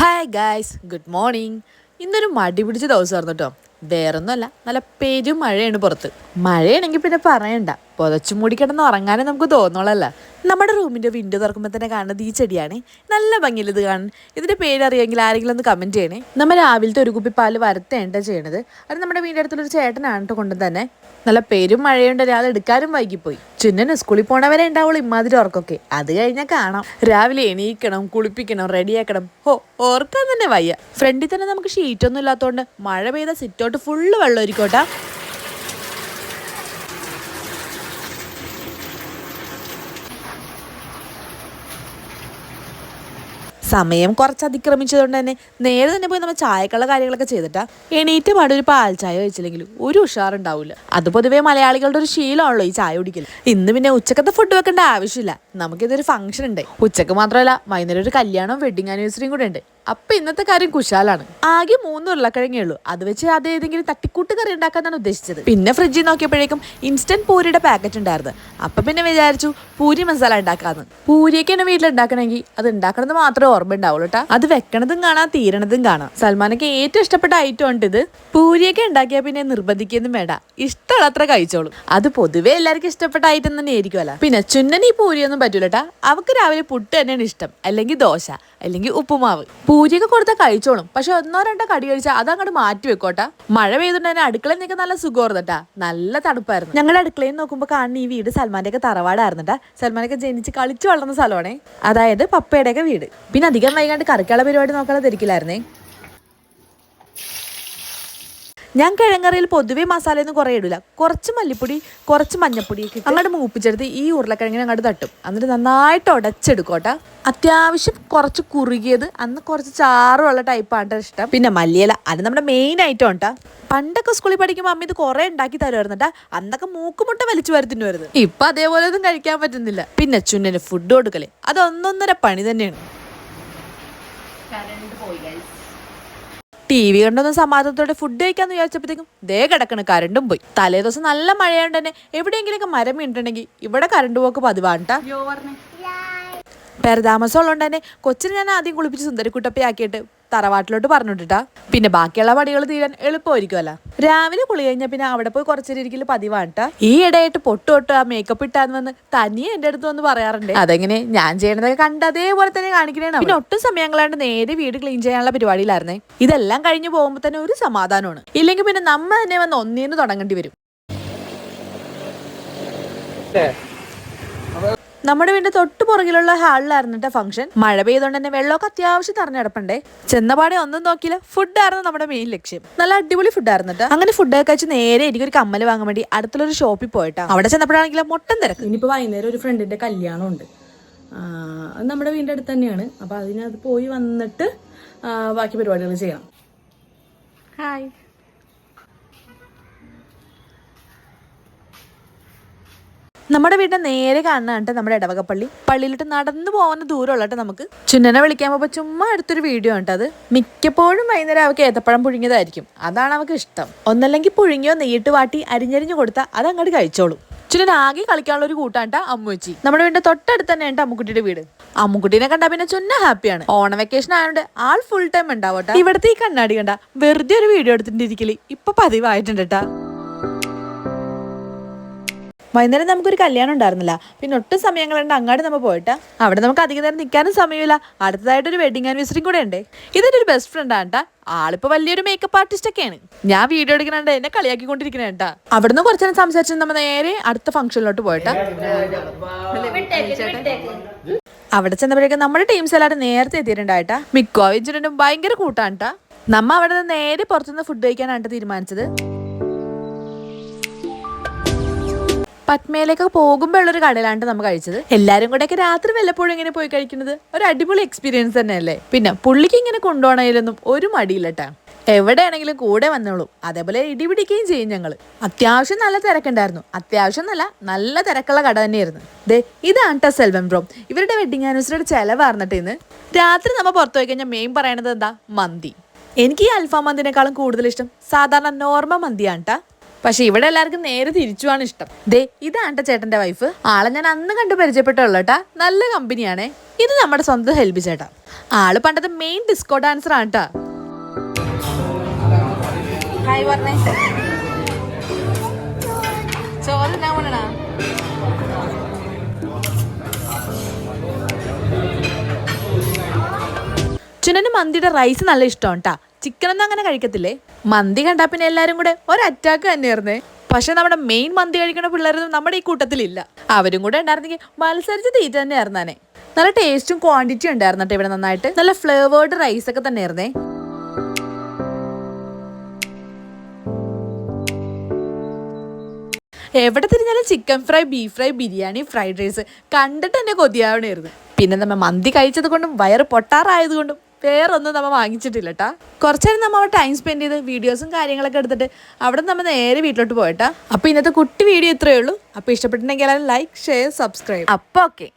Hi guys good morning ഇന്നൊരു മടി പിടിച്ച ദിവസമായിരുന്നു കേട്ടോ വേറൊന്നുമല്ല നല്ല പെരും മഴയാണ് പുറത്ത്. മഴയാണെങ്കിൽ പിന്നെ പറയണ്ട. പുതച്ചു മൂടി കിടന്ന് ഉറങ്ങാനേ നമുക്ക് തോന്നോളല്ല നമ്മുടെ റൂമിന്റെ വിൻഡോ തുറക്കുമ്പോൾ തന്നെ കാണുന്നത് ഈ ചെടിയാണ്. നല്ല ഭംഗിയിൽ ഇത് കാണാൻ ഇതിന്റെ പേരറിയാമെങ്കിൽ ആരെങ്കിലും ഒന്ന് കമന്റ് ചെയ്യണേ. നമ്മൾ രാവിലത്തെ ഒരു കുപ്പി പാൽ വരത്തേണ്ട ചെയ്യണത്. അത് നമ്മുടെ വീടിന്റെ അടുത്തുള്ളൊരു ചേട്ടനാണ് കൊണ്ട് തന്നെ. നല്ല പെരും മഴയുണ്ട്. രാവിലെ എടുക്കാനും വൈകിപ്പോയി. ചുന്നന് സ്കൂളിൽ പോണവരെ ഉണ്ടാവുള്ളൂ ഇമ്മാതിരി ഉറക്കൊക്കെ. അത് കഴിഞ്ഞാൽ കാണാം. രാവിലെ എണീക്കണം കുളിപ്പിക്കണം റെഡിയാക്കണം. ഹോ ഓർക്കാൻ തന്നെ വയ്യ. ഫ്രണ്ടിൽ തന്നെ നമുക്ക് ഷീറ്റൊന്നും ഇല്ലാത്തതുകൊണ്ട് മഴ പെയ്ത സിറ്റോട്ട് ഫുള്ള് വെള്ളം ഒരുക്കോട്ടാ സമയം കുറച്ച് അതിക്രമിച്ചതുകൊണ്ട് തന്നെ നേരെ തന്നെ പോയി നമ്മൾ ചായക്കുള്ള കാര്യങ്ങളൊക്കെ ചെയ്തിട്ടാ എണീറ്റ് പാടെ ഒരു പാൽ ചായ വെച്ചില്ലെങ്കിൽ ഒരു ഉഷാറുണ്ടാവില്ല അത് പൊതുവേ മലയാളികളുടെ ഒരു ശീലമാണല്ലോ ഈ ചായ കുടിക്കൽ. ഇന്ന് പിന്നെ ഉച്ചക്കത്തെ ഫുഡ് വെക്കേണ്ട ആവശ്യമില്ല. നമുക്കിതൊരു ഫംഗ്ഷൻ ഉണ്ട്. ഉച്ചയ്ക്ക് മാത്രമല്ല വൈകുന്നേരം ഒരു കല്യാണം വെഡിങ് ആനിവേഴ്സറിയും കൂടെ ഉണ്ട്. അപ്പൊ ഇന്നത്തെ കാര്യം കുശാലാണ്. ആകെ മൂന്ന് ഉരുളക്കിഴങ്ങേ ഉള്ളൂ. അത് വെച്ച് അത് ഏതെങ്കിലും തട്ടിക്കൂട്ട് കറി ഉണ്ടാക്കാന്നാണ് ഉദ്ദേശിച്ചത്. പിന്നെ ഫ്രിഡ്ജിൽ നോക്കിയപ്പോഴേക്കും ഇൻസ്റ്റന്റ് പൂരിയുടെ പാക്കറ്റ് ഉണ്ടായിരുന്നു. അപ്പൊ പിന്നെ വിചാരിച്ചു പൂരി മസാല ഉണ്ടാക്കാന്ന്. പൂരിയൊക്കെയാണ് വീട്ടിൽ ഉണ്ടാക്കണമെങ്കിൽ അത് ഉണ്ടാക്കണത് മാത്രമേ ഓർമ്മ ഉണ്ടാവുള്ളൂ കേട്ടോ അത് വെക്കണതും കാണാം തീരണതും കാണാം. സൽമാനൊക്കെ ഏറ്റവും ഇഷ്ടപ്പെട്ട ഐറ്റം ഉണ്ട് ഇത്. പൂരിയൊക്കെ ഉണ്ടാക്കിയാൽ പിന്നെ നിർബന്ധിക്കൊന്നും വേണ്ട. ഇഷ്ടമുള്ളത്ര കഴിച്ചോളൂ. അത് പൊതുവേ എല്ലാവർക്കും ഇഷ്ടപ്പെട്ട ഐറ്റം തന്നെ ആയിരിക്കുമല്ല പിന്നെ ചുന്നനി പൂരിയൊന്നും പറ്റൂല അവർക്ക് രാവിലെ പുട്ട് തന്നെയാണ് ഇഷ്ടം. അല്ലെങ്കിൽ ദോശ അല്ലെങ്കിൽ ഉപ്പുമാവ്. പൂരിയൊക്കെ കൊടുത്താൽ കഴിച്ചോളും. പക്ഷെ ഒന്നോ രണ്ടോ കടി കഴിച്ചാൽ അത് അങ്ങോട്ട് മാറ്റി വെക്കോട്ടെ. മഴ പെയ്തുകൊണ്ട് തന്നെ അടുക്കളയിൽ നിൽക്കാൻ നല്ല സുഖമായിരുന്നട്ടാ. നല്ല തണുപ്പായിരുന്നു. ഞങ്ങളുടെ അടുക്കളയിൽ നോക്കുമ്പോൾ കാണുന്ന ഈ വീട് സൽമാന്റെ ഒക്കെ തറവാടായിരുന്നു കേട്ടാ സൽമാനൊക്കെ ജനിച്ച് കളിച്ചു വളർന്ന സ്ഥലമാണേ. അതായത് പപ്പയുടെ ഒക്കെ വീട്. പിന്നെ അധികം വൈകാണ്ട് കറിക്കള പരിപാടി നോക്കാതെ തിരിക്കില്ലായിരുന്നേ ഞാൻ കിഴങ്ങറിയിൽ പൊതുവേ മസാലയൊന്നും കുറേ ഇടില്ല കുറച്ച് മല്ലിപ്പൊടി കുറച്ച് മഞ്ഞപ്പൊടി ഒക്കെ അങ്ങോട്ട് മൂപ്പിച്ചെടുത്ത് ഈ ഉരുളക്കിഴങ്ങിനെ അങ്ങോട്ട് തട്ടും. എന്നിട്ട് നന്നായിട്ട് ഉടച്ചെടുക്കോട്ടെ. അത്യാവശ്യം കുറച്ച് കുറുകിയത് അന്ന് കുറച്ച് ചാറുള്ള ടൈപ്പാണ് ഇഷ്ടം. പിന്നെ മല്ലിയില അത് നമ്മുടെ മെയിൻ ഐറ്റം ഉണ്ടാ പണ്ടൊക്കെ സ്കൂളിൽ പഠിക്കുമ്പോൾ അമ്മ ഇത് കുറേ ഉണ്ടാക്കി തരുമായിരുന്നു കേട്ടോ അന്നൊക്കെ മൂക്കുമുട്ട വലിച്ചു വരുത്തിന് വരുന്നത് ഇപ്പൊ അതേപോലെ ഒന്നും കഴിക്കാൻ പറ്റുന്നില്ല. പിന്നെ ചുന്നന് ഫുഡ് കൊടുക്കലേ. അത് ഒന്നൊന്നര പണി തന്നെയാണ്. ടി വി കണ്ടൊന്നും സമാധാനത്തോടെ ഫുഡ് കഴിക്കാന്ന് വിചാരിച്ചപ്പോഴത്തേക്കും ദേ കിടക്കണ കരണ്ടും പോയി. തലേ ദിവസം നല്ല മഴയാണ്ട് തന്നെ എവിടെയെങ്കിലൊക്കെ മരം വീണിട്ടുണ്ടെങ്കിൽ ഇവിടെ കരണ്ട് പോക്ക് പതിവാണ്ടാ പേരതാമസം ഉള്ളതുകൊണ്ട് തന്നെ കൊച്ചിനെ ഞാൻ ആദ്യം കുളിപ്പിച്ച് സുന്ദരിക്കുട്ടപ്പയാക്കിയിട്ട് തറവാട്ടിലോട്ട് പറഞ്ഞിട്ടാ പിന്നെ ബാക്കിയുള്ള പടികൾ തീരാൻ എളുപ്പമായിരിക്കുമല്ല രാവിലെ കുളി കഴിഞ്ഞാൽ പിന്നെ അവിടെ പോയി കുറച്ചേരം ഇരിക്കൽ പതിവാട്ടാ ഈ ഇടയായിട്ട് പൊട്ട് തൊട്ട് ആ മേക്കപ്പ് ഇട്ടാന്ന് വന്ന് തനിയെ എന്റെ അടുത്ത് വന്ന് പറയാറുണ്ട്. അതെങ്ങനെ? ഞാൻ ചെയ്യണതൊക്കെ കണ്ട് അതേപോലെ തന്നെ കാണിക്കണേ പിന്നെ ഒട്ടും സമയങ്ങളാണ്ട് നേരെ വീട് ക്ലീൻ ചെയ്യാനുള്ള പരിപാടിയിലായിരുന്നേ. ഇതെല്ലാം കഴിഞ്ഞു പോകുമ്പോൾ തന്നെ ഒരു സമാധാനമാണ്. ഇല്ലെങ്കിൽ പിന്നെ നമ്മ തന്നെ വന്ന് ഒന്നേന്ന് തുടങ്ങേണ്ടി വരും. നമ്മുടെ വീടിന്റെ തൊട്ട് പുറകിലുള്ള ഹാളിലായിരുന്നു കേട്ടോ ഫംഗ്ഷൻ മഴ പെയ്തുകൊണ്ട് തന്നെ വെള്ളമൊക്കെ അത്യാവശ്യം നിറഞ്ഞിടപ്പണ്ടേ ചെന്നപാടെ ഒന്നും നോക്കിയില്ല. ഫുഡായിരുന്നു നമ്മുടെ മെയിൻ ലക്ഷ്യം. നല്ല അടിപൊളി ഫുഡായിരുന്നു കേട്ടോ അങ്ങനെ ഫുഡൊക്കെ കഴിച്ച് നേരെ എനിക്കൊരു കമ്മൽ വാങ്ങാൻ വേണ്ടി അടുത്തുള്ളൊരു ഷോപ്പിൽ പോയിട്ടാ. അവിടെ ചെന്നപ്പോഴാണെങ്കിൽ മൊട്ടം തിരക്ക്. ഇനിയിപ്പോൾ വൈകുന്നേരം ഒരു ഫ്രണ്ടിന്റെ കല്യാണം ഉണ്ട് അത് നമ്മുടെ വീടിന്റെ അടുത്ത് തന്നെയാണ്. അപ്പൊ അതിനകത്ത് പോയി വന്നിട്ട് ബാക്കി പരിപാടികൾ ചെയ്യണം. ഹായ് നമ്മുടെ വീടിന്റെ നേരെ കാണുന്നതാണ് നമ്മുടെ ഇടവകപ്പള്ളി? പള്ളിയിലിട്ട് നടന്നു പോകുന്ന ദൂരമുള്ള ട്ടോ നമുക്ക്. ചുന്നനെ വിളിക്കാൻ പോകുമ്പോൾ ചുമ്മാ എടുത്തൊരു വീഡിയോ ഉണ്ട് അത്? മിക്കപ്പോഴും വൈകുന്നേരം അവൾക്ക് ഏത്തപ്പഴം പുഴുങ്ങിയതായിരിക്കും. അതാണ് അവക്ക് ഇഷ്ടം. ഒന്നല്ലെങ്കിൽ പുഴുങ്ങിയോ നെയ്യിട്ട് വാട്ടി അരിഞ്ഞരിഞ്ഞു കൊടുത്താൽ അത് അങ്ങോട്ട് കഴിച്ചോളൂ. ചുന്നൻ ആകെ കളിക്കാനുള്ള ഒരു കൂട്ടാണ്ട അമ്മുച്ചി. നമ്മുടെ വീടിന്റെ തൊട്ടടുത്ത് തന്നെ ഉണ്ട് അമ്മുക്കുട്ടിയുടെ വീട്. അമ്മുക്കുട്ടീനെ കണ്ടാ പിന്നെ ചുന്ന ഹാപ്പിയാണ്. ഓണ വെക്കേഷൻ ആയതുകൊണ്ട് ആൾ ഫുൾ ടൈം ഉണ്ടാവട്ടെ ഇവിടുത്തെ ഈ കണ്ണാടി കണ്ട വെറുതെ ഒരു വീഡിയോ എടുത്തിട്ടിരിക്കൽ. ഇപ്പൊ പതിവായിട്ടുണ്ട് കേട്ടാ. വൈകുന്നേരം നമുക്കൊരു കല്യാണം ഉണ്ടായിരുന്നില്ല. പിന്നെ ഒട്ടും സമയങ്ങളുണ്ട് അങ്ങാട്ട് നമ്മൾ പോയിട്ട്. അവിടെ നമുക്ക് അധികം നേരം നിൽക്കാനും സമയമില്ല. അടുത്തതായിട്ട് ഒരു വെഡിങ് ആനിവേഴ്സറിയും കൂടെ ഉണ്ട്. ഇതെന്റെ ഒരു ബെസ്റ്റ് ഫ്രണ്ട് ആണ്. ആളിപ്പോ വലിയൊരു മേക്കപ്പ് ആർട്ടിസ്റ്റ് ഒക്കെയാണ്. ഞാൻ വീഡിയോ എടുക്കുന്നുണ്ട് എന്നെ കളിയാക്കിക്കൊണ്ടിരിക്കണേ കേട്ടാ അവിടുന്ന് കുറച്ചു നേരം സംസാരിച്ച് നമ്മൾ നേരെ അടുത്ത ഫംഗ്ഷനിലോട്ട് പോയിട്ടാ. അവിടെ ചെന്നപ്പോഴേക്കും നമ്മുടെ ടീംസ് എല്ലാവരും നേരത്തെ എത്തിയിട്ടുണ്ടായിട്ടാ മിക്കോ ഇൻസിഡന്റും ഭയങ്കര കൂട്ടാണ് ട്ടാ. നമ്മ അവിടെ നിന്ന് നേരെ പുറത്തുനിന്ന് ഫുഡ് കഴിക്കാനായിട്ട് തീരുമാനിച്ചത്. പത്മയിലേക്ക് പോകുമ്പോൾ ഉള്ളൊരു കടയിലാണ് നമ്മൾ കഴിച്ചത്. എല്ലാവരും കൂടെ ഒക്കെ രാത്രി വല്ലപ്പോഴും ഇങ്ങനെ പോയി കഴിക്കുന്നത് ഒരു അടിപൊളി എക്സ്പീരിയൻസ് തന്നെയല്ലേ? പിന്നെ പുള്ളിക്ക് ഇങ്ങനെ കൊണ്ടുപോകണതിലൊന്നും ഒരു മടിയില്ലട്ടാ. എവിടെയാണെങ്കിലും കൂടെ വന്നോളൂ. അതേപോലെ ഇടിപിടിക്കുകയും ചെയ്യും ഞങ്ങൾ അത്യാവശ്യം നല്ല തിരക്കുണ്ടായിരുന്നു. അത്യാവശ്യം നല്ല നല്ല തിരക്കുള്ള കട തന്നെയായിരുന്നു. ദേ ഇതാണ് ട്ടോ സെൽവൻ ബ്രോ. ഇവരുടെ വെഡിങ് ആനിവേഴ്സറിയുടെ ചെലവാർന്നിട്ട് ഇന്ന് രാത്രി നമ്മൾ പുറത്തു പോയി കഴിഞ്ഞാൽ മെയിൻ പറയണത് എന്താ? മന്തി. എനിക്ക് ഈ അൽഫാം മന്തിനേക്കാളും കൂടുതൽ ഇഷ്ടം സാധാരണ നോർമൽ മന്തിയാണ് ട്ടാ. പക്ഷെ ഇവിടെ എല്ലാവർക്കും നേരെ തിരിച്ചുവാണ് ഇഷ്ടം. ദേ ഇതാണ് ചേട്ടന്റെ വൈഫ് ആളെ ഞാൻ അന്ന് കണ്ട് പരിചയപ്പെട്ടുള്ളൂ കേട്ടാ നല്ല കമ്പനിയാണേ. ഇത് നമ്മുടെ സ്വന്തം ഹെൽബി ചേട്ടാ. ആൾ പണ്ടത്തെ മെയിൻ ഡിസ്കോ ഡാൻസർ ആണ് കേട്ടാ ചോറ് ചുനന് മന്തിയുടെ റൈസ് നല്ല ഇഷ്ടമാണ് കേട്ടാ ചിക്കൻ ഒന്നും അങ്ങനെ കഴിക്കത്തില്ലേ? മന്തി കണ്ടാ പിന്നെ എല്ലാരും കൂടെ ഒരു അറ്റാക്ക് തന്നെയായിരുന്നേ. പക്ഷെ നമ്മുടെ മെയിൻ മന്തി കഴിക്കുന്ന പിള്ളേരൊന്നും നമ്മുടെ ഈ കൂട്ടത്തിലില്ല. അവരും കൂടെ ഉണ്ടായിരുന്നെങ്കിൽ മത്സരിച്ച് തീറ്റ തന്നെയായിരുന്നാനെ നല്ല ടേസ്റ്റും ക്വാണ്ടിറ്റിയും ഉണ്ടായിരുന്നു ഇവിടെ നന്നായിട്ട്. നല്ല ഫ്ലേവേർഡ് റൈസ് ഒക്കെ തന്നെയായിരുന്നേ. എവിടെ തിരിഞ്ഞാലും chicken fry beef fry biryani fried rice കണ്ടിട്ട് തന്നെ കൊതിയാവണായിരുന്നു. പിന്നെ നമ്മൾ മന്തി കഴിച്ചത് കൊണ്ടും വയറ് പൊട്ടാറായത് കൊണ്ടും വേറൊന്നും നമ്മൾ വാങ്ങിച്ചിട്ടില്ല കേട്ടാ കുറച്ചേരം നമ്മ അവിടെ ടൈം സ്പെൻഡ് ചെയ്ത് വീഡിയോസും കാര്യങ്ങളൊക്കെ എടുത്തിട്ട് അവിടെ നമ്മൾ നേരെ വീട്ടിലോട്ട് പോയിട്ടാ. അപ്പൊ ഇന്നത്തെ കുട്ടി വീഡിയോ ഇത്രയേ ഉള്ളൂ. അപ്പൊ ഇഷ്ടപ്പെട്ടിട്ടുണ്ടെങ്കിൽ ലൈക്ക് ഷെയർ സബ്സ്ക്രൈബ് അപ്പൊ ഓക്കെ